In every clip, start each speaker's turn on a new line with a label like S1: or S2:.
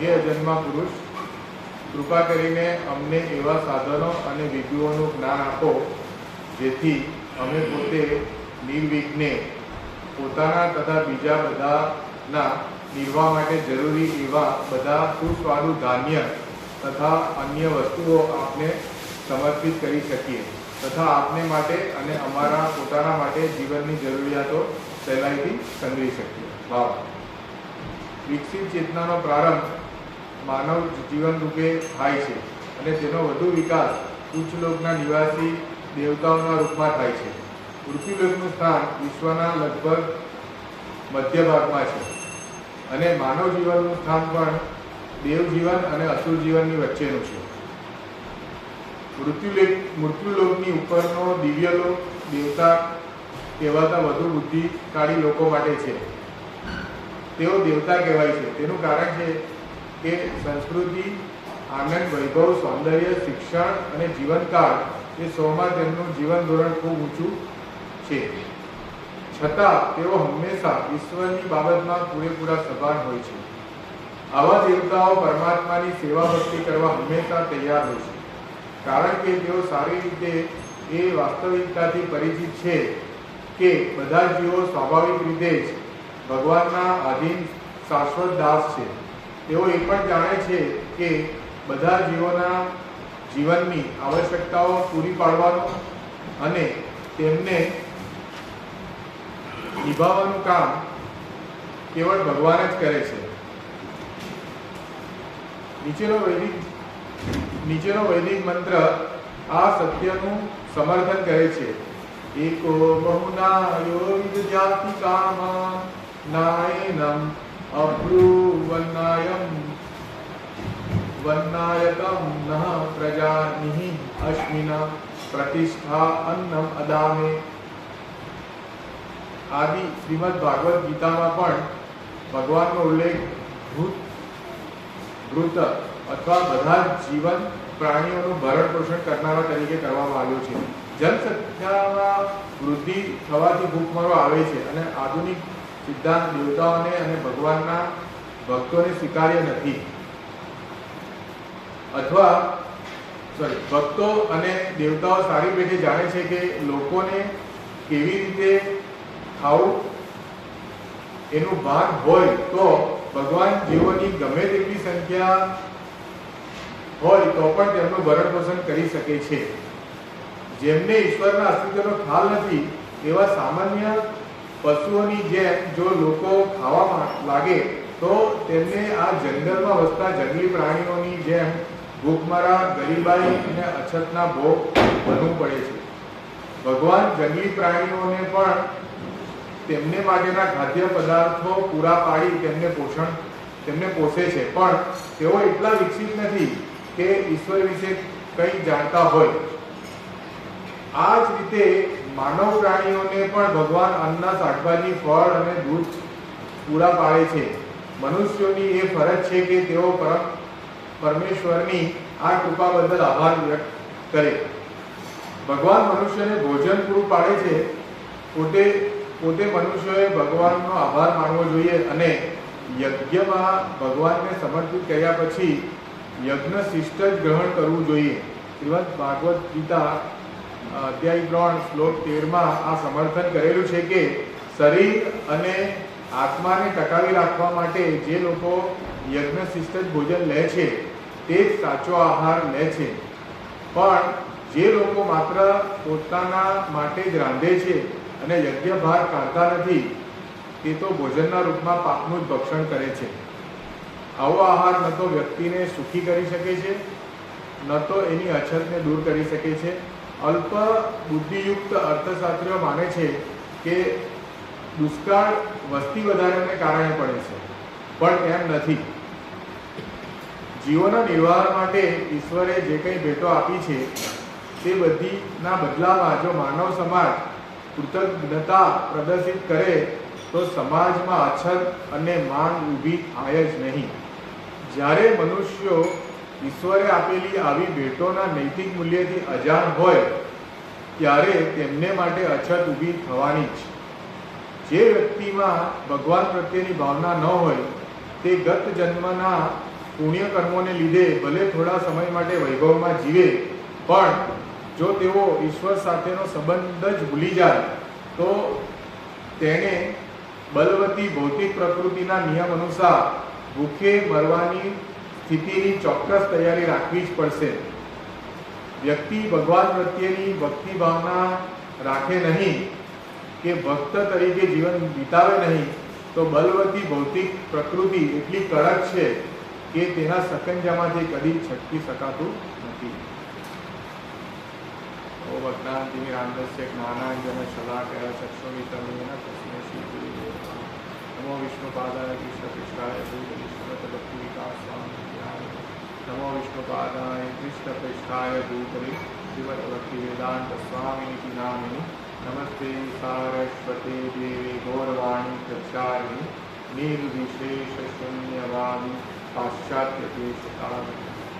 S1: હે અજન્મા પુરુષ. કૃપા કરીને અમને એવા સાધનો અને વિધિઓનું જ્ઞાન આપો, જેથી અમે પોતે નિર્વિઘ્ને પોતાના તથા બીજા બધાના નિર્વાહ માટે જરૂરી એવા બધા સુસ્વાદુ ધાન્ય તથા અન્ય વસ્તુઓ આપને સમર્પિત કરી શકીએ તથા આપને માટે અને અમારા પોતાના માટે જીવનની જરૂરિયાતો સહેલાઈથી સંગ્રહી શકીએ. ભાવ વિકસિત ચેતનાનો પ્રારંભ માનવ જીવન રૂપે થાય છે અને તેનો વધુ વિકાસ ઉચ્ચ નિવાસી દેવતાઓના રૂપમાં થાય છે. પૃથ્વીલોકનું સ્થાન વિશ્વના લગભગ મધ્ય છે. અને માનવ જીવનનું સ્થાન પણ દેવજીવન અને અસુર જીવનની વચ્ચેનું છે. મૃત્યુલેક મૃત્યુલોકની ઉપરનો દિવ્યલોક દેવતા કહેવાતા વધુ બુદ્ધિશાળી લોકો માટે છે. તેઓ દેવતા કહેવાય છે. તેનું કારણ છે કે સંસ્કૃતિ, આનંદ, વૈભવ, સૌંદર્ય, શિક્ષણ અને જીવનકાળ એ સૌમાં તેમનું જીવન ધોરણ ખૂબ ઊંચું છે. છતાં, તેઓ હંમેશા ઈશ્વરની બાબતમાં પૂરેપૂરા સભાન હોય છે. આવા દેવતાઓ પરમાત્માની સેવા ભક્તિ કરવા હંમેશા તૈયાર હોય છે. કારણ કે તેઓ સારી રીતે એ વાસ્તવિકતાથી પરિચિત છે કે બધા જીવો સ્વાભાવિક રીતે જ ભગવાનના આધીન શાશ્વત દાસ છે. તેઓ એ પણ જાણે છે કે બધા જીવોના જીવનની આવશ્યકતાઓ પૂરી પાડવાનો અને તેમને નિભાવવાનું કામ કેવળ ભગવાન જ કરે છે. નીચેનો વૈદિક નીચેનો વૈદિક મંત્ર આ સત્યનું સમર્થન કરે છે. એકો બહુના જાતિ કામ, નાયનમ અબ્રુવન્નાયમ वन्नायकं नः प्रजानिः અશ્મિન પ્રતિષ્ઠા અન્નમ અદામે આદિ શ્રીમદ ભાગવત ગીતામાં પણ ભગવાનનો ઉલ્લેખ ભૂત મૃત અથવા બધા જીવન પ્રાણીઓનું ભરણ પોષણ કરનારા તરીકે કરવામાં આવ્યો છે. જનસંખ્યામાં વૃદ્ધિ થવાથી ભૂખમરો આવે છે અને આધુનિક સિદ્ધાંત દેવતાઓને અને ભગવાનના ભક્તોને સ્વીકાર્ય નથી. અથવા સોરી ભક્તો અને દેવતાઓ સારી પેઠે જાણે છે કે લોકોને કેવી રીતે ખાવું, એનું ભાન હોય તો ભગવાન જીવોની ગમે તેટલી સંખ્યા હોય તો પણ તેમનું ભરણ પોષણ કરી શકે છે. જેમને ઈશ્વરના અસ્તિત્વનો ખ્યાલ નથી, એવા સામાન્ય પશુઓની જેમ જો લોકો ખાવામાં લાગે, તો તેમને આ જંગલમાં વસતા જંગલી પ્રાણીઓની જેમ ભૂખમરા, ગરીબાઈ અને અછતના ભોગ બનવું પડે છે. ભગવાન જંગલી પ્રાણીઓને પણ તેમને માટેના ખાદ્ય પદાર્થો પૂરા પાડી તેમને પોષણ, તેમને પોષે છે. પણ તેઓ એટલા વિકસિત નથી કે ઈશ્વર વિશે કંઈ જાણતા હોય. આ જ રીતે માનવ પ્રાણીઓને પણ ભગવાન અન્ન શાકભાજી ફળ અને દૂધ પૂરા પાડે છે. મનુષ્યોની એ ફરજ છે કે તેઓ પરમ પરમેશ્વરની આ કૃપા બદલ આભાર વ્યક્ત કરે. ભગવાન મનુષ્યને ભોજન પૂરું પાડે છે. પોતે પોતે મનુષ્યોએ ભગવાનનો આભાર માનવો જોઈએ અને યજ્ઞમાં ભગવાનને સમર્પિત કર્યા પછી યજ્ઞ શિષ્ટ જ ગ્રહણ કરવું જોઈએ. શ્રીમદ ભાગવત ગીતા અધ્યાય ત્રણ, શ્લોક તેરમાં આ સમર્થન કરેલું છે કે શરીર અને આત્માને ટકાવી રાખવા માટે જે લોકો યજ્ઞ શિષ્ટ જ ભોજન લે છે, તે જ સાચો આહાર લે છે. પણ જે લોકો માત્ર પોતાના માટે જ રાંધે છે અને યજ્ઞ ભાર કાઢતા નથી, તે તો ભોજનના રૂપમાં પાકનું જ ભક્ષણ કરે છે. આવો આહાર ન તો વ્યક્તિને સુખી કરી શકે છે, ન તો એની અછતને દૂર કરી શકે છે. અલ્પ બુદ્ધિયુક્ત અર્થશાસ્ત્રીઓ માને છે કે દુષ્કાળ વસ્તી વધારાને કારણે પડે છે, પણ એમ નથી. જીવોના નિર્વાહ માટે ઈશ્વરે જે કંઈ ભેટો આપી છે, તે બધીના બદલામાં જો માનવ સમાજ કૃતજ્ઞતા પ્રદર્શિત કરે, તો સમાજમાં અછત અને માંગ ઊભી થાય જ નહીં. જ્યારે મનુષ્યો ઈશ્વરે આપેલી આવી ભેટોના નૈતિક મૂલ્યથી અજાણ હોય, ત્યારે તેમને માટે અછત ઊભી થવાની જ. જે વ્યક્તિમાં ભગવાન પ્રત્યેની ભાવના ન હોય, તે ગત જન્મના પુણ્ય કર્મોને લીધે ભલે થોડા સમય માટે વૈભવમાં જીવે, પણ જો તેઓ ઈશ્વર સાથેનો સંબંધ જ ભૂલી જાય, તો તેને બલવતી ભૌતિક પ્રકૃતિના નિયમ અનુસાર ભૂખે મરવાની સ્થિતિની ચોક્કસ તૈયારી રાખવી જ પડશે. વ્યક્તિ ભગવાન પ્રત્યેની ભક્તિ ભાવના રાખે નહીં કે ભક્ત તરીકે જીવન વિતાવે નહીં, તો બલવતી ભૌતિક પ્રકૃતિ એટલી કડક છે કે તેના સકંજામાંથી કદી છટકી શકાતું નથી. ઓ ભક્તાંતિની રામદસ્ય જ્ઞાનાંજન શલાકય ચક્ષુમિતમેન તસ્मै શ્રી ગુરુદેવ નમો વિષ્ણુપાદાય, કૃષ્ણ કૃષ્ણાય ભૂતલિશ્વત ભક્તિ વિકાસ, સ્વામી નમો વિષ્ણુપાદાય કૃષ્ણ પૃષ્ઠાય શ્રીમદ ભક્તિ વેદાંત સ્વામિનિતિ નામિની નમસ્તે સારસ્વતી દેવી ગૌરવાણી પ્રચારિણી નિર્વિશેષ શૂન્યવાદી પાશ્ચાત્ય દેશકાલ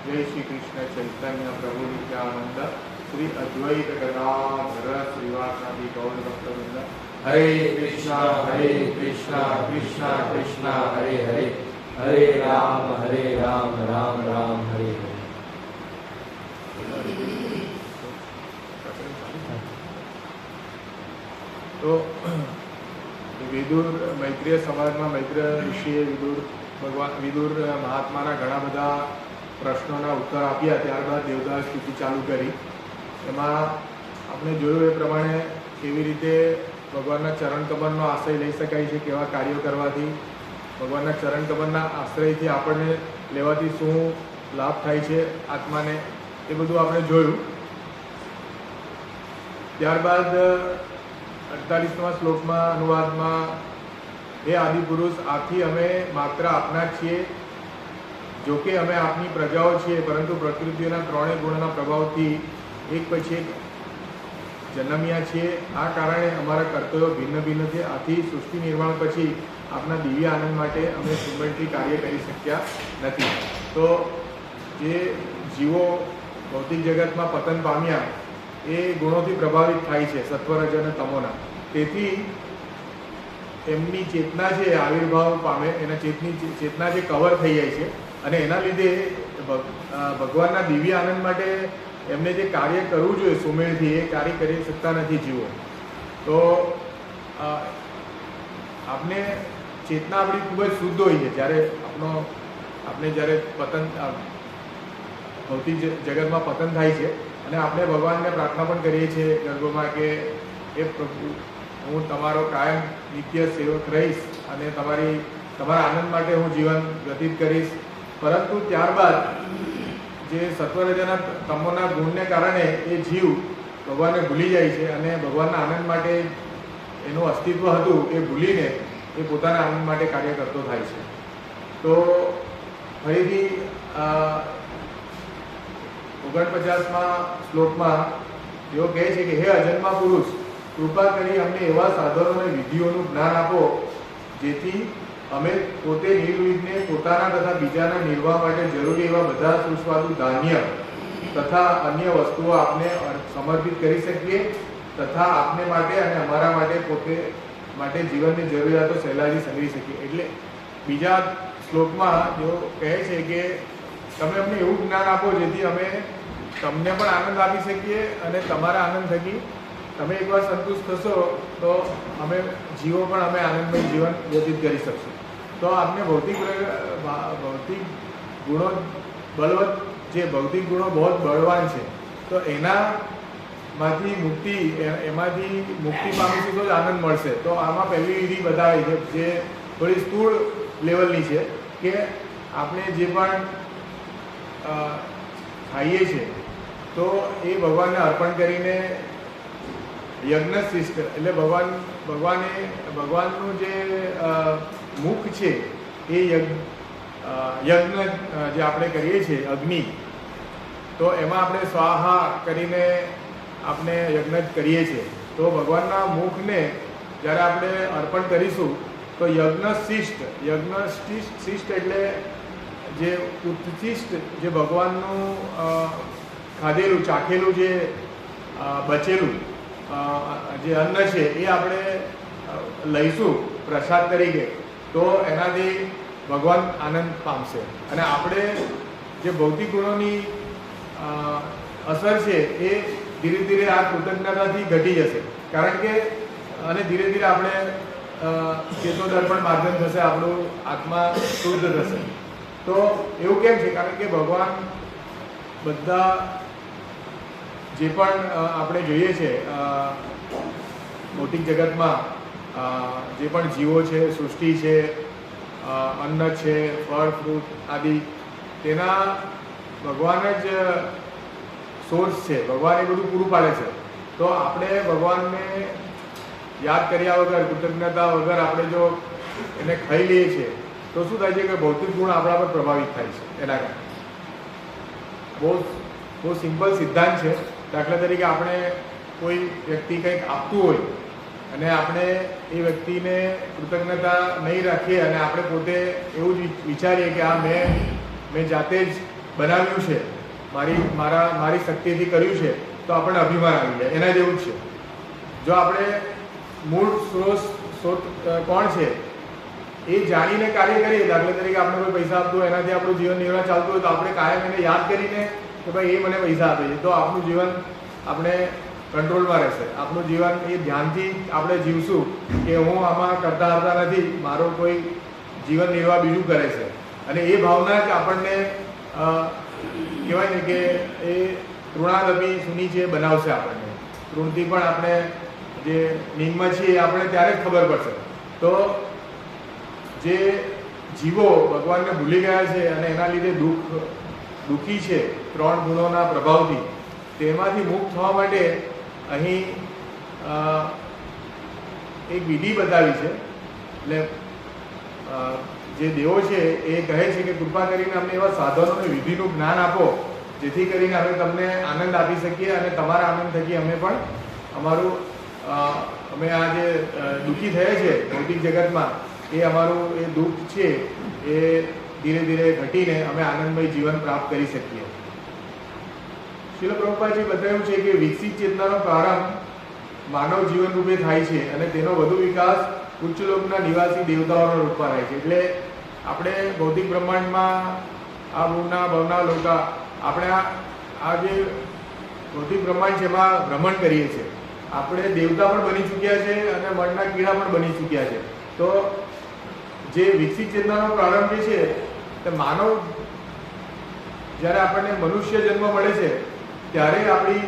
S1: જય શ્રી કૃષ્ણ ચૈતન્ય પ્રભુ નિત્યાનંદ શ્રી અદ્વૈત ગદાધર શ્રીવાસાદી ગૌર ભક્તવૃંદ
S2: હરે કૃષ્ણ હરે કૃષ્ણ કૃષ્ણ કૃષ્ણ હરે હરે હરે રામ હરે રામ રામ રામ, હરે
S1: તો વિદુર મૈત્રીય સમાજમાં મૈત્રીય ઋષિએ વિદુર ભગવાન, વિદુર મહાત્માના ઘણા બધા પ્રશ્નોના ઉત્તર આપ્યા ત્યારબાદ દેવદાસ સ્તુતિ ચાલુ કરી. એમાં આપણે જોયું એ પ્રમાણે કેવી રીતે ભગવાનના ચરણ કમરનો આશય લઈ શકાય છે, કેવા કાર્યો કરવાથી ભગવાનના ચરણ કમરના આશ્રયથી આપણને લેવાથી શું લાભ થાય છે, આત્માને, એ બધું આપણે જોયું. ત્યારબાદ અડતાલીસમાં શ્લોકમાં, અનુવાદમાં, હે આદિપુરુષ, આથી અમે માત્ર આપના છીએ, જો કે અમે આપની પ્રજાઓ છીએ, પરંતુ પ્રકૃતિના ત્રણેય ગુણના પ્રભાવથી એક પછી એક જન્મ્યા છીએ. આ કારણે અમારા કર્તવ્યો ભિન્ન ભિન્ન છે. આથી સૃષ્ટિ નિર્માણ પછી આપના દિવ્ય આનંદ માટે અમે સુમેળથી કાર્ય કરી શક્યા નથી. તો જે જીવો ભૌતિક જગતમાં પતન પામ્યા, એ ગુણોથી પ્રભાવિત થાય છે સત્વરજ અને તમોના. તેથી એમની ચેતના જે આવિર્ભાવ પામે, એના ચેતની ચેતના જે કવર થઈ જાય છે, અને એના લીધે ભગવાનના દિવ્ય આનંદ માટે એમને જે કાર્ય કરવું જોઈએ સુમેળથી, એ કાર્ય કરી શકતા નથી જીવો. તો આપને ચેતના આપણી ખૂબ જ શુદ્ધ હોય છે. જ્યારે આપણો, આપણે જ્યારે પતન ભૌતિક જગતમાં પતન થાય છે અને આપણે ભગવાનને પ્રાર્થના પણ કરીએ છીએ ગર્ભમાં કે એ પ્રભુ, હું તમારો કાયમ નિત્ય સેવક રહીશ અને તમારી, તમારા આનંદ માટે હું જીવન વ્યતીત કરીશ. પરંતુ ત્યારબાદ જે સત્વરજાના તમોના ગુણને કારણે એ જીવ ભગવાનને ભૂલી જાય છે અને ભગવાનના આનંદ માટે એનું અસ્તિત્વ હતું એ ભૂલીને એ પોતાના આનંદ માટે કાર્ય કરતો થાય છે. તો ફરીથી ઓગણપચાસમાં શ્લોકમાં તેઓ કહે છે કે, હે અજન્મા પુરુષ કૃપા કરી અમને એવા સાધનો અને વિધિઓનું જ્ઞાન આપો, જેથી અમે પોતે નિર્વિઘ્ને પોતાના તથા બીજાના નિર્વાહ માટે જરૂરી એવા બધા સુસ્વાદુ ધાન્ય તથા અન્ય વસ્તુઓ આપને સમર્પિત કરી શકીએ તથા આપને માટે અને અમારા માટે પોતે માટે જીવનની જરૂરિયાતો સહેલાઈથી સંગ્રહી શકીએ. એટલે બીજા શ્લોકમાં તેઓ કહે છે કે તમે અમને એવું જ્ઞાન આપો જેથી અમે તમને પણ આનંદ આપી શકીએ અને તમારા આનંદ થકી તમે એકવાર સંતુષ્ટ થશો, તો અમે જીવો પણ અમે આનંદમય જીવન વ્યતીત કરી શકશું. તો આપને ભૌતિક ભૌતિક ગુણો બલવત જે ભૌતિક ગુણો બહુ બળવાન છે, તો એના માંથી મુક્તિ એમાંથી મુક્તિ પામીશું તો જ આનંદ મળશે. તો આમાં પહેલી વિધિ બતાવી છે, જે થોડી સ્થૂળ લેવલની છે, કે આપણે જે પણ ખાઈએ છીએ તો એ ભગવાનને અર્પણ કરીને યજ્ઞ શિષ્ટ એટલે ભગવાન, ભગવાને, ભગવાનનું જે મુખ છે, એ યજ્ઞ યજ્ઞ જે આપણે કરીએ છીએ, અગ્નિ, તો એમાં આપણે સ્વાહા કરીને આપણે યજ્ઞ કરીએ છીએ. તો ભગવાનના મુખને જ્યારે આપણે અર્પણ કરીશું, તો યજ્ઞ શિષ્ટ યજ્ઞ શિષ્ટ શિષ્ટ એટલે જે ઉત્તિષ્ટ જે ભગવાનનું ખાધેલું, ચાખેલું જે બચેલું જે અન્ન છે એ આપણે લઈશું પ્રસાદ તરીકે, તો એનાથી ભગવાન આનંદ પામશે. અને આપણે જે ભૌતિક ગુણોની અસર છે એ ધીરે ધીરે આ કૃતજ્ઞતાથી ઘટી જશે. કારણ કે અને ધીરે ધીરે આપણે અ, ચેતોદર્પણ માધ્યમ થશે આપણું આત્મા શુદ્ધ થશે. તો એવું કેમ છે? કારણ કે ભગવાન બધા જે પણ આપણે જોઈએ છે મોટી જગતમાં જે પણ જીવો છે સૃષ્ટિ છે અન્ન છે ફળ ફ્રૂટ આદિ તેના ભગવાન જ સોર્સ છે, ભગવાન એ બધું પૂરું પાડે છે. તો આપણે ભગવાનને યાદ કર્યા વગર, કૃતજ્ઞતા વગર આપણે જો એને ખાઈ લઈએ છીએ, તો શું થાય છે કે ભૌતિક ગુણ આપણા પર પ્રભાવિત થાય છે, એના કારણે. બહુ બહુ સિમ્પલ સિદ્ધાંત છે. દાખલા તરીકે આપણે કોઈ વ્યક્તિ કંઈક આપતું હોય અને આપણે એ વ્યક્તિને કૃતજ્ઞતા નહીં રાખીએ અને આપણે પોતે એવું જ વિચારીએ કે આ મેં મેં જાતે જ બનાવ્યું છે મારી, મારા, મારી શક્તિથી કર્યું છે, તો આપણને અભિમાન આવી જાય. એના જેવું જ છે. જો આપણે મૂળ સ્ત્રોત સ્ત્રોત કોણ છે, એ જાણીને કાર્ય કરીએ, દાખલા તરીકે આપણે કોઈ પૈસા આપતું હોય, એનાથી આપણું જીવન નિર્વાહ ચાલતું હોય, તો આપણે કાયમ એને યાદ કરીને કે ભાઈ એ મને પૈસા આપે છે. તો આપણું જીવન આપણે કંટ્રોલમાં રહેશે. આપણું જીવન એ ધ્યાનથી આપણે જીવશું કે હું આમાં કરતા હતા નથી. મારો કોઈ જીવન નિર્વાહ બીજું કરે છે. અને એ ભાવના જ આપણને કહેવાય ને કે એ તૃણાદપી સુની છે બનાવશે આપણને, તૃણથી પણ આપણે જે નિંગમાં છીએ આપણે ત્યારે જ ખબર પડશે. તો જે જીવો ભગવાનને ભૂલી ગયા છે અને એના લીધે દુઃખ, દુઃખી છે ત્રણ ગુણોના પ્રભાવથી તેમાંથી મુક્ત થવા માટે અહીં એક વિધિ બતાવી છે. એટલે જે દેવો છે, એ કહે છે કે કૃપા કરીને અમને એવા સાધનો અને વિધિનું જ્ઞાન આપો, જેથી કરીને અમે તમને આનંદ આપી શકીએ અને તમારા આનંદ થકી અમે પણ અમારું અમે આ જે દુઃખી થયા છે ભૌતિક જગતમાં, એ અમારું એ દુઃખ છે, એ ધીરે ધીરે ઘટીને અમે આનંદમય જીવન પ્રાપ્ત કરી શકીએ. શિલ પ્રભુપાજી બતાવ્યું છે કે વિકસિત ચેતનાનો પ્રારંભ માનવ જીવન રૂપે થાય છે અને તેનો વધુ વિકાસ ઉચ્ચ નિવાસી દેવતાઓના રૂપમાં રહે છે. એટલે આપણે ભૌતિક બ્રહ્માંડમાં આ ભૂના ભવના લોકા આપણે આ જે ભૌતિક બ્રહ્માંડ છે એમાં ભ્રમણ કરીએ છીએ. આપણે દેવતા પણ બની ચૂક્યા છે અને મનના કીડા પણ બની ચૂક્યા છે. તો જે વિકસિત ચેતનાનો પ્રારંભ છે, તે માનવ જ્યારે આપણને મનુષ્ય જન્મ મળે છે, ત્યારે આપણી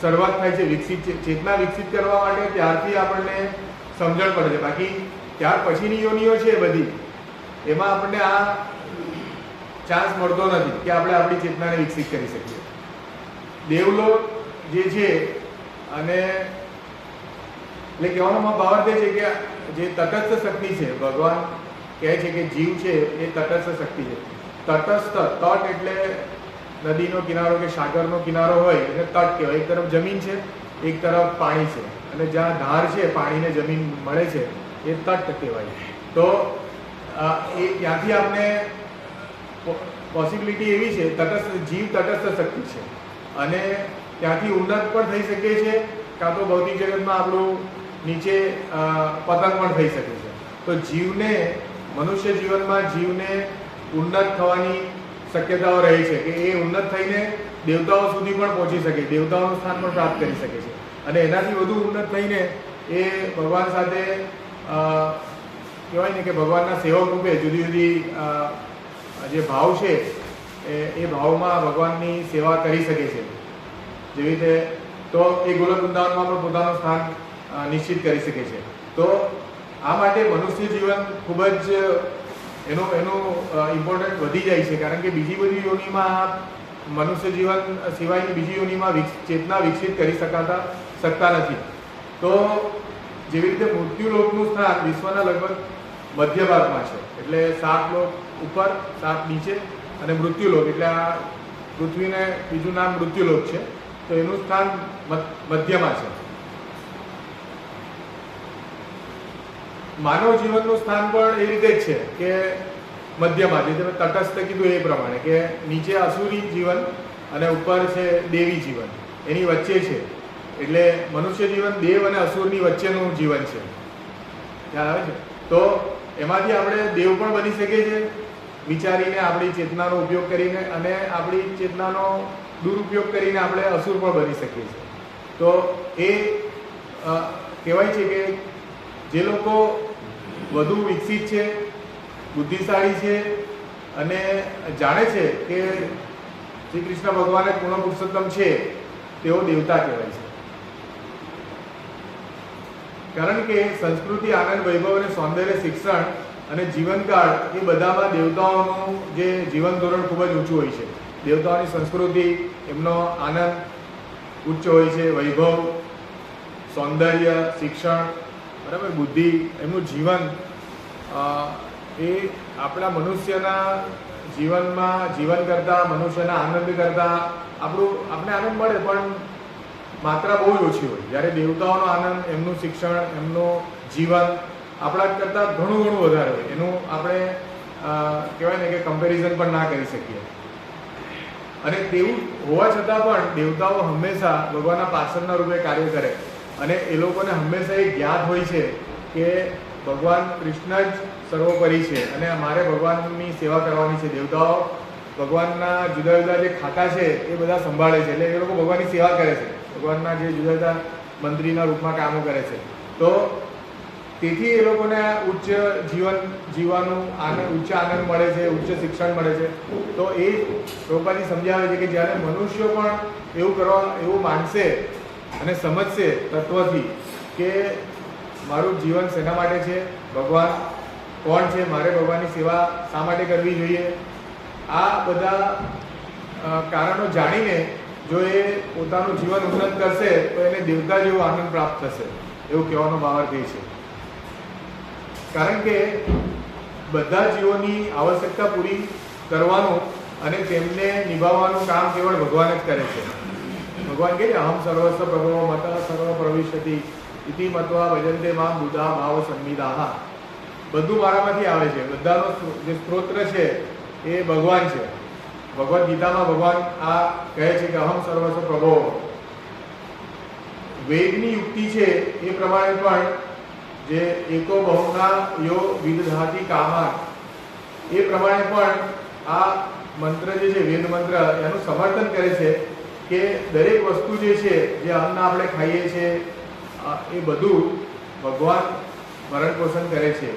S1: શરૂઆત થાય છે વિકસિત ચેતના વિકસિત કરવા માટે. ત્યારથી આપણને સમજણ પડે છે. બાકી ત્યાર પછીની યોનિઓ છે બધી. એમાં આપણને આ ચાન્સ મળતો નથી કે આપણે આપણી ચેતનાને વિકસિત કરી શકીએ. દેવલોક જે છે અને એટલે કહેવાનો ભાવાર્થ એ છે કે જે તટસ્થ શક્તિ છે, ભગવાન કહે છે કે જીવ છે એ તટસ્થ શક્તિ છે. તટસ્થ, તટ એટલે નદીનો કિનારો કે સાગરનો કિનારો હોય એને તટ કહેવાય. એક તરફ જમીન છે, એક તરફ પાણી છે. અને જ્યાં ધાર છે, પાણીને જમીન મળે છે, એ તટ કહેવાય. તો એ ત્યાંથી આપણે પોસિબિલિટી એવી છે, તટસ્થ, જીવ તટસ્થ શક્તિ છે. અને ત્યાંથી ઉન્નત પણ થઈ શકે છે, કાં તો ભૌતિક જગતમાં આપણું નીચે પતંગ પણ થઈ શકે છે. તો જીવને, મનુષ્ય જીવનમાં જીવને ઉન્નત થવાની શક્યતાઓ રહી છે, કે એ ઉન્નત થઈને દેવતાઓ સુધી પણ પહોંચી શકે, દેવતાઓનું સ્થાન પણ પ્રાપ્ત કરી શકે છે. અને એનાથી વધુ ઉન્નત થઈને એ ભગવાન સાથે કહેવાય ને કે ભગવાનના સેવક રૂપે જુદી જુદી જે ભાવ છે, એ ભાવમાં ભગવાનની સેવા કરી શકે છે. જેવી રીતે તો એ ગોલક વૃંદાવનમાં પણ પોતાનું સ્થાન નિશ્ચિત કરી શકે છે. તો આ માટે મનુષ્ય જીવન ખૂબ જ એનું એનું ઇમ્પોર્ટન્ટ વધી જાય છે. કારણ કે બીજી બધી યોનિમાં મનુષ્ય જીવન સિવાયની બીજી યોનિમાં ચેતના વિકસિત કરી શકાતા શકતા નથી. તો જેવી રીતે મૃત્યુલોકનું સ્થાન વિશ્વના લગભગ મધ્ય ભાગમાં છે, એટલે સાત લોક ઉપર સાત નીચે અને મૃત્યુલોક, એટલે આ પૃથ્વીને બીજું નામ મૃત્યુલોક છે, તો એનું સ્થાન મધ્યમાં છે. માનવ જીવનનું સ્થાન પણ એ રીતે જ છે કે મધ્યમાં, જે તમે તટસ્થ કીધું એ પ્રમાણે, કે નીચે અસુરી જીવન અને ઉપર છે દેવી જીવન. એની વચ્ચે છે. એટલે મનુષ્ય જીવન દેવ અને અસુરની વચ્ચેનું જીવન છે. ખ્યાલ આવે છે? તો એમાંથી આપણે દેવ પણ બની શકીએ છીએ, વિચારીને આપણી ચેતનાનો ઉપયોગ કરીને અને આપણી ચેતનાનો દુરુપયોગ કરીને આપણે અસુર પણ બની શકીએ છીએ. તો એ કહેવાય છે કે જે લોકો વધુ વિકસિત છે, બુદ્ધિશાળી છે અને જાણે છે કે શ્રી કૃષ્ણ ભગવાન પૂર્ણ પુરુષોત્તમ છે, તેઓ દેવતા કહેવાય છે. કારણ કે સંસ્કૃતિ, આનંદ, વૈભવ અને સૌંદર્ય, શિક્ષણ અને જીવનકાળ એ બધામાં દેવતાઓનું જે જીવન ધોરણ ખૂબ જ ઊંચું હોય છે. દેવતાઓની સંસ્કૃતિ, એમનો આનંદ ઉચ્ચ હોય છે. વૈભવ, સૌંદર્ય, શિક્ષણ, બરાબર, બુદ્ધિ, એમનું જીવન એ આપણા મનુષ્યના જીવનમાં જીવન કરતાં, મનુષ્યના આનંદ કરતાં આપણું આપણે આનંદ મળે, પણ માત્રા બહુ ઓછી હોય. જ્યારે દેવતાઓનો આનંદ, એમનું શિક્ષણ, એમનું જીવન આપણા કરતાં ઘણું ઘણું વધારે હોય. એનું આપણે કહેવાય ને કે કમ્પેરિઝન પણ ના કરી શકીએ. અને તેવું હોવા છતાં પણ દેવતાઓ હંમેશા ભગવાનના પાછળના રૂપે કાર્ય કરે. અને એ લોકોને હંમેશા એ જ્ઞાત હોય છે કે ભગવાન કૃષ્ણ જ સર્વોપરી છે. અને મારે ભગવાનની સેવા કરવાની છે. દેવતાઓ ભગવાનના જુદા જુદા જે ખાતા છે, એ બધા સંભાળે છે. એટલે એ લોકો ભગવાનની સેવા કરે છે. ભગવાનના જે જુદા જુદા મંત્રીના રૂપમાં કામો કરે છે. તો તેથી એ લોકોને ઉચ્ચ જીવન, જીવવાનું આનંદ, ઉચ્ચ આનંદ મળે છે, ઉચ્ચ શિક્ષણ મળે છે. તો એ પ્રભુપાજી સમજાવે છે કે જ્યારે મનુષ્યો પણ એવું કરવા, એવું માનશે અને સમજશે તત્વથી કે મારું જીવન શેના માટે છે, ભગવાન કોણ છે, મારે ભગવાનની સેવા શા માટે કરવી જોઈએ? આ બધા કારણો જાણીને જો એ પોતાનું જીવન ઉન્નત કરશે, તો એને દેવતા જેવો આનંદ પ્રાપ્ત થશે, એવું કહેવાનો ભાવાર્થ છે. કારણ કે બધા જીવોની આવશ્યકતા પૂરી કરવાનું અને તેમને નિભાવવાનું કામ કેવળ ભગવાન જ કરે છે. ભગવાન કહે અહમ સર્વસ્વ પ્રભવો મત, સર્વ પ્રવિશતિ ઇતિ મત્વા ભજંતે માં બુધા ભાવ સંમિદાહ બધું મારામાંથી આવે છે. બધાનો જે સ્ત્રોત્ર છે, એ ભગવાન છે. ભગવદ્ ગીતામાં ભગવાન આ કહે છે કે અહમ સર્વસ્વ પ્રભો. વેદની યુક્તિ છે એ પ્રમાણે પણ જે એકો બહુના યો વિદધાતી કામા એ પ્રમાણે પણ આ મંત્ર જે છે, વેદ મંત્ર, એનું સમર્થન કરે છે કે દરેક વસ્તુ જે છે, જે અન્ન આપણે ખાઈએ છીએ એ બધું ભગવાન ભરણ પોષણ કરે છે.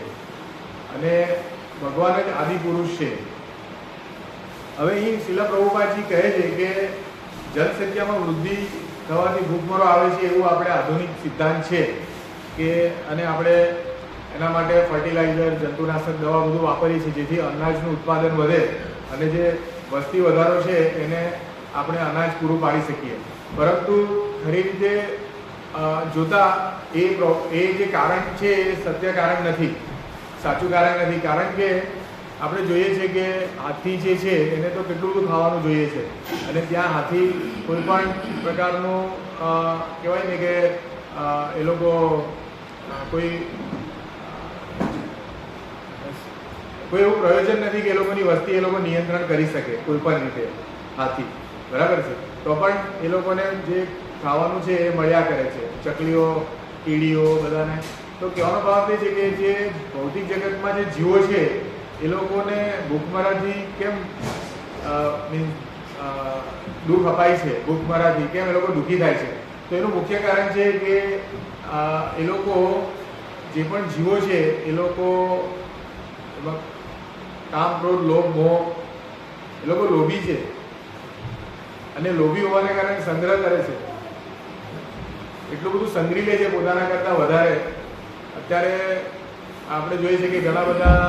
S1: અને ભગવાન જ આદિ પુરુષ છે. હવે અહીં શિલા પ્રભુપાદજી કહે છે કે જનસંખ્યામાં વૃદ્ધિ થવાથી ભૂખમરો આવે છે એવું આપણે આધુનિક સિદ્ધાંત છે કે અને આપણે એના માટે ફર્ટિલાઇઝર જંતુનાશક દવા બધું વાપરીએ છીએ જેથી અનાજનું ઉત્પાદન વધે અને જે વસ્તી વધારો છે એને આપણે અનાજ પૂરું પાડી શકીએ. પરંતુ ખરી રીતે જોતા એ એ જે કારણ છે એ સત્ય કારણ નથી, સાચું કારણ નથી. કારણ કે આપણે જોઈએ છે કે હાથી જે છે, એને તો કેટલું બધું ખાવાનું જોઈએ છે. અને ત્યાં હાથી કોઈ પણ પ્રકારનું કહેવાય ને કે એ લોકો કોઈ કોઈ એવું પ્રયોજન નથી કે એ લોકોની વસ્તી એ લોકો નિયંત્રણ કરી શકે કોઈ પણ રીતે હાથી. બરાબર છે? તો પણ એ લોકોને જે ખાવાનું છે એ મળ્યા કરે છે. ચકલીઓ, કીડીઓ બધાને. તો કહેવાનો ભાવ એ છે કે જે ભૌતિક જગતમાં જે જીવો છે એ લોકોને ભૂખમરાથી કેમ મીન્સ દુઃખ અપાય છે? ભૂખમરાથી કેમ એ લોકો દુઃખી થાય છે? તો એનું મુખ્ય કારણ છે કે એ લોકો જે પણ જીવો છે, એ લોકો કામ, ક્રોધ, લોભ, મોહ, એ લોકો લોભી છે. અને લોભી હોવાને કારણે સંગ્રહ કરે છે. એટલું બધું સંગ્રહી લે છે પોતાના કરતાં વધારે. અત્યારે આપણે જોઈએ છે કે ઘણા બધા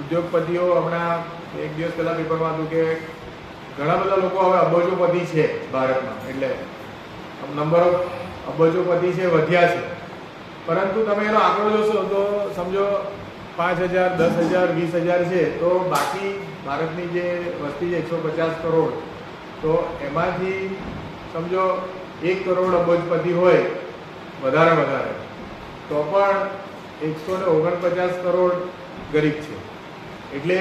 S1: ઉદ્યોગપતિઓ હમણાં એક દિવસ પહેલા પેપરમાં હતું કે ઘણા બધા લોકો હવે અબજોપતિ છે ભારતમાં. એટલે નંબર ઓફ અબજોપતિ છે, વધ્યા છે. પરંતુ તમે એનો આંકડો જોશો તો સમજો પાંચ હજાર, દસ હજાર, વીસ હજાર છે. તો બાકી ભારતની જે વસ્તી છે એકસો પચાસ કરોડ. તો એમાંથી સમજો એક કરોડ અબજપતિ હોય, વધારે વધારે. તો પણ એકસો ને ઓગણપચાસ કરોડ ગરીબ છે. એટલે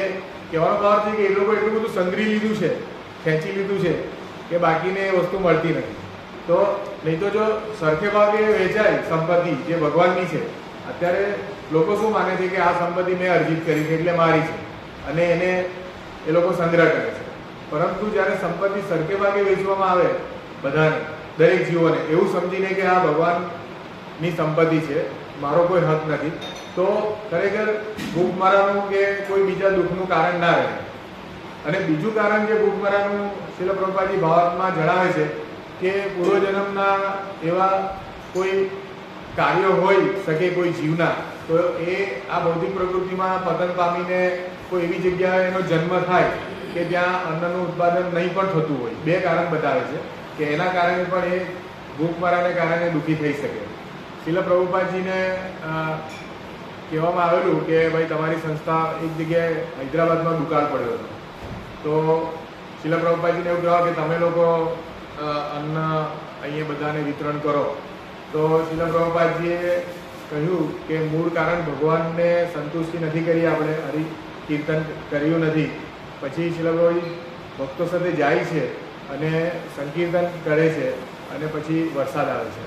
S1: કહેવાનો ભાવ છે કે એ લોકો એટલું બધું સંગ્રહી લીધું છે, ખેંચી લીધું છે કે બાકીને એ વસ્તુ મળતી નથી. તો નહીં તો જો સરખે ભાગે વેચાય સંપત્તિ જે ભગવાનની છે, અત્યારે લોકો શું માને છે કે આ સંપત્તિ મેં અર્જિત કરી છે એટલે મારી છે અને એને એ લોકો સંગ્રહ કરે છે. પરંતુ જ્યારે સંપત્તિ સરખે ભાગે વેચવામાં આવે બધાને, દરેક જીવોને, એવું સમજીને કે આ ભગવાનની સંપત્તિ છે, મારો કોઈ હક નથી. તો ખરેખર ભૂખમરાનું કે કોઈ બીજા દુઃખનું કારણ ના રહે. અને બીજું કારણ જે ભૂખમરાનું શિલ પ્રભુપાજી ભાવાત્મા જણાવે છે કે પૂર્વજન્મના એવા કોઈ કાર્યો હોઈ શકે કોઈ જીવના તો એ આ ભૌતિક પ્રકૃતિમાં પતન પામીને કોઈ એવી જગ્યાએ એનો જન્મ થાય કે જ્યાં અન્નનું ઉત્પાદન નહીં પણ થતું હોય. બે કારણ બતાવે છે કે એના કારણે પણ એ ભૂખમરાને કારણે દુઃખી થઈ શકે. શિલ પ્રભુપાદજીને અ, કહેવામાં આવેલું કે ભાઈ તમારી સંસ્થા એક જગ્યાએ હૈદરાબાદમાં દુકાળ પડ્યો હતો. તો શિલા પ્રભુભાઈજીને એવું કહેવા કે તમે લોકો અન્ન અહીંયા બધાને વિતરણ કરો. તો શિલા પ્રભુભાઈજીએ કહ્યું કે મૂળ કારણ ભગવાનને સંતુષ્ટિ નથી કરી આપણે હરિ કીર્તન કર્યું નથી. પછી શિલાભાઈ ભક્તો સાથે જાય છે અને સંકીર્તન કરે છે અને પછી વરસાદ આવે છે.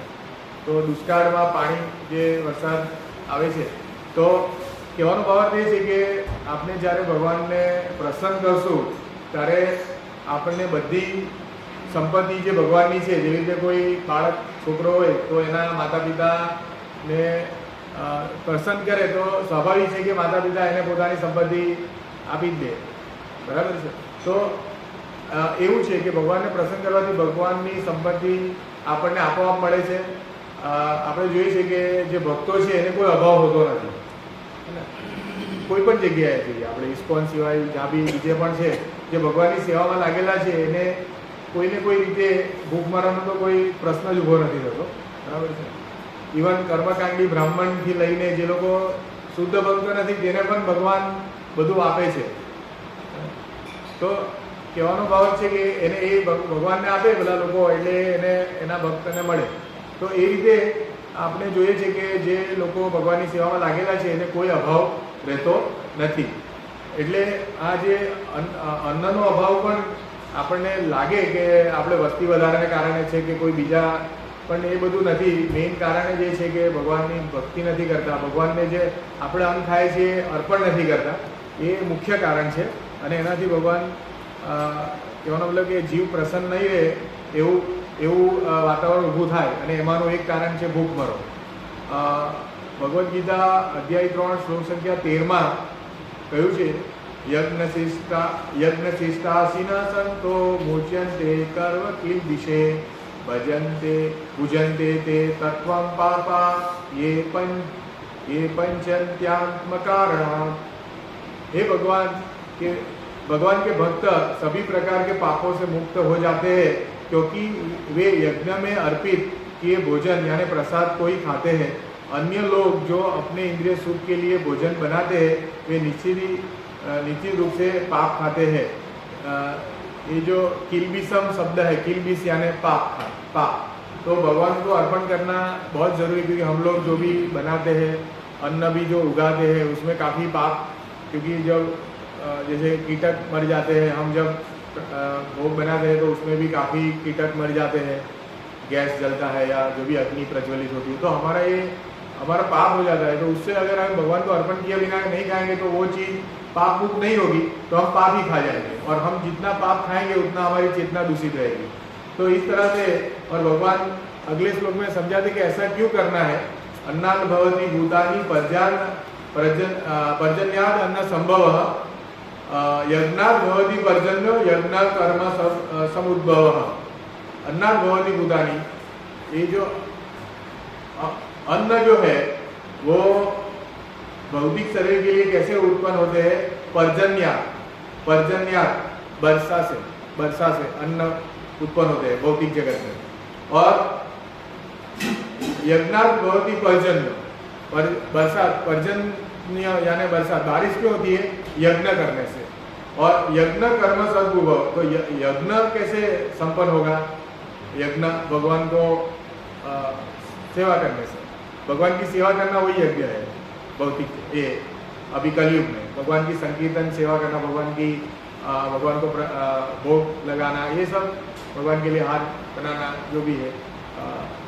S1: તો દુષ્કાળમાં પાણી જે વરસાદ આવે છે તો કહેવાનો બાબત એ છે કે આપણે જ્યારે ભગવાનને પ્રસન્ન કરશું, ત્યારે આપણને બધી સંપત્તિ જે ભગવાનની છે, જેવી રીતે કોઈ બાળક, છોકરો હોય, તો એના માતા પિતાને પ્રસન્ન કરે, તો સ્વાભાવિક છે કે માતા પિતા એને પોતાની સંપત્તિ આપી જ દે. બરાબર છે? તો એવું છે કે ભગવાનને પ્રસન્ન કરવાથી ભગવાનની સંપત્તિ આપણને આપોઆપ મળે છે. આપણે જોઈએ છે કે જે ભક્તો છે, એને કોઈ અભાવ હોતો નથી? કોઈ પણ જગ્યાએ જોઈએ આપણે ઇસ્કોન સિવાય જ્યાં બી બીજે પણ છે, જે ભગવાનની સેવામાં લાગેલા છે, એને કોઈને કોઈ રીતે ભૂખ મારવાનો તો કોઈ પ્રશ્ન જ ઊભો નથી થતો. બરાબર છે? ઇવન કર્મકાંડી બ્રાહ્મણથી લઈને જે લોકો શુદ્ધ ભક્તો નથી, તેને પણ ભગવાન બધું આપે છે. તો કહેવાનો ભાવ છે કે એને એ ભગવાનને આપે, બધા લોકો, એટલે એને, એના ભક્તને મળે. તો એ રીતે આપણે જોઈએ છે કે જે લોકો ભગવાનની સેવામાં લાગેલા છે, એને કોઈ અભાવ રહેતો નથી. એટલે આ જે અન્ન- અન્નનો અભાવ પણ આપણને લાગે કે આપણે વસ્તી વધારાને કારણે છે કે કોઈ બીજા પણ એ બધું નથી. મેઇન કારણ જે છે કે ભગવાનની ભક્તિ નથી કરતા. ભગવાનને જે આપણે અન્ન ખાય છે એ અર્પણ નથી કરતા. એ મુખ્ય કારણ છે. અને એનાથી ભગવાન કહેવાનો મતલબ કે જીવ પ્રસન્ન નહીં રહે એવું એવું વાતાવરણ ઊભું થાય. અને એમાંનું એક કારણ છે ભૂખમરો અ, ભગવદ્ ગીતા અધ્યાય ત્રણ શ્લોક સંખ્યા તેરમાં કહ્યું છે યજ્ઞ શિષ્ટા યજ્ઞ શિષ્ટાસીન સંતો મુચ્યંતે કર્મ કિલ દિશે ભજન્તે પૂજન્તે તે તત્વમ પાપા ये पंच ये पंचंत्यात्म कारण हे भगवान के भगवान के भक्त सभी प्रकार के पापों से मुक्त हो जाते हैं क्योंकि वे यज्ञ में अर्पित किए भोजन यानी प्रसाद को ही खाते हैं अन्य लोग जो अपने इंद्रिय सुख के लिए भोजन बनाते हैं, वे निश्चित ही निश्चित रूप से पाप खाते हैं। ये जो किलबिसम शब्द है, किलबिस यानी पाप पाप। तो भगवान को अर्पण करना बहुत ज़रूरी क्योंकि हम लोग जो भी बनाते हैं, अन्न भी जो उगाते हैं, उसमें काफ़ी पाप, क्योंकि जब जैसे कीटक मर जाते हैं, हम जब भोग बनाते हैं तो उसमें भी काफ़ी कीटक मर जाते हैं। गैस जलता है या जो भी अग्नि प्रज्वलित होती है। तो हमारा ये हमारा पाप हो जाता है तो उससे अगर हम भगवान को अर्पण किए बिना नहीं खाएँगे तो वो चीज़ पाप मुक्त नहीं होगी तो हम पाप ही खा जाएँगे। और हम जितना पाप खाएँगे, उतना हमारी चेतना दूषित रहेगी। तो इस तरह से, और भगवान अगले श्लोक में समझाते कि ऐसा क्यों करना है? अन्नान भवती भूतानि पर्जन पर्जन पर्जन्याद अन्न संभव। यज्ञात भवती पर्जन्य यज्ञ कर्म सम- समुद्भव। अन्नात भवति भूतानि। ये जो अन्न जो है वो भौतिक शरीर के लिए कैसे उत्पन्न होते हैं? पर्जन्या पर्जन्या वर्षा से वर्षा से अन्न उत्पन्न होते हैं भौतिक जगत में। और यज्ञात भवती पर्जन्य पर बरसात पर्जन्य यानी बरसात बारिश क्यों होती है? यज्ञ करने से। और यज्ञ कर्म सद्भुव तो यज्ञ कैसे संपन्न होगा? यज्ञ भगवान को अ, सेवा करने से। भगवान की सेवा करना वही यज्ञ है, भौतिक ये अभी कलयुग में। भगवान की संकीर्तन, सेवा करना, भगवान की भगवान को भोग लगाना, ये सब भगवान के लिए हाथ बनाना जो भी है।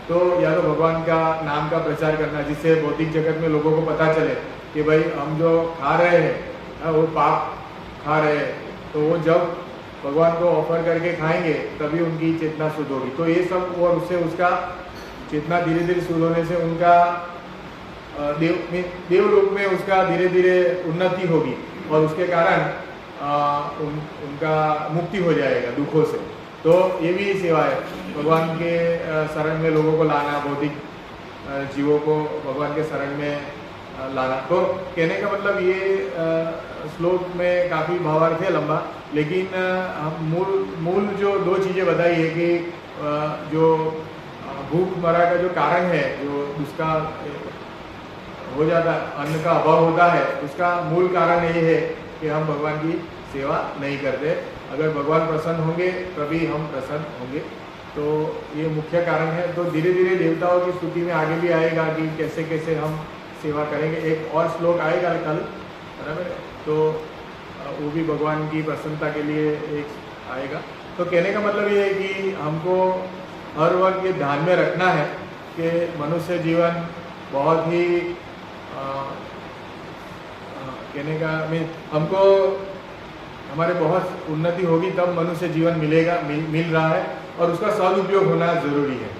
S1: तो या तो भगवान का नाम का प्रचार करना, जिससे भौतिक जगत में लोगों को पता चले कि भाई हम जो खा रहे हैं वो पाप खा रहे हैं तो वो जब भगवान को ऑफ़र करके खाएँगे, तभी उनकी चेतना शुद्ध होगी। तो ये सब और उससे उसका चेतना धीरे धीरे शुरू होने से उनका देव में देवलोक में उसका धीरे धीरे उन्नति होगी और उसके कारण उन, उनका मुक्ति हो जाएगा दुखों से। तो ये भी सेवा है। भगवान के शरण में लोगों को लाना बौद्धिक जीवों को भगवान के शरण में लाना। तो कहने का मतलब ये श्लोक में काफ़ी भावार्थ है लंबा लेकिन हम मूल मूल जो दो चीज़ें बताई है कि जो भूख मरा का जो कारण है, जो उसका, हो जाता, अन्न का अभाव होता है, उसका मूल कारण ये है कि हम भगवान की सेवा नहीं करते। अगर भगवान प्रसन्न होंगे, तभी हम प्रसन्न होंगे। तो ये मुख्य कारण है। तो धीरे धीरे देवताओं की स्तुति में आगे भी आएगा कि कैसे कैसे हम सेवा करेंगे। एक और श्लोक आएगा कल, बराबर तो वो भी भगवान की प्रसन्नता के लिए एक आएगा। तो कहने का मतलब ये है कि हमको हर वक्त ये ध्यान में रखना है कि मनुष्य जीवन बहुत ही कहने का मीन हमको हमारे बहुत उन्नति होगी तब मनुष्य जीवन मिलेगा मिल, मिल रहा है और उसका सदुपयोग होना ज़रूरी है।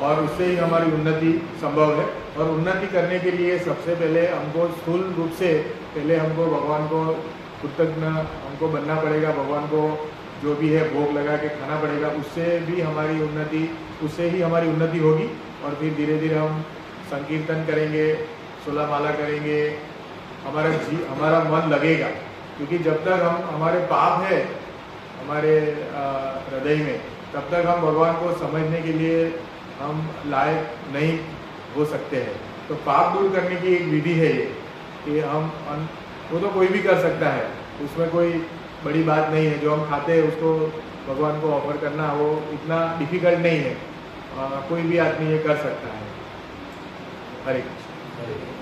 S1: और उससे ही हमारी उन्नति संभव है। और उन्नति करने के लिए सबसे पहले हमको स्थूल रूप से पहले हमको भगवान को कृतज्ञ हमको बनना पड़ेगा भगवान को जो भी है भोग लगा के खाना पड़ेगा, उससे भी हमारी उन्नति, उससे ही हमारी उन्नति होगी। और फिर धीरे धीरे हम संकीर्तन करेंगे सोलह माला करेंगे। हमारा जी, हमारा मन लगेगा। क्योंकि जब तक हम, हमारे पाप है, हमारे हृदय में, तब तक हम भगवान को समझने के लिए हम लायक नहीं हो सकते हैं। तो पाप दूर करने की एक विधि है ये, कि हम वो तो कोई भी कर सकता है। उसमें कोई बड़ी बात नहीं है जो हम खाते हैं उसको भगवान को ऑफर करना वो इतना डिफिकल्ट नहीं है अ, कोई भी आदमी ये कर सकता है हरे कृष्ण
S2: हरे कृष्ण। शुभ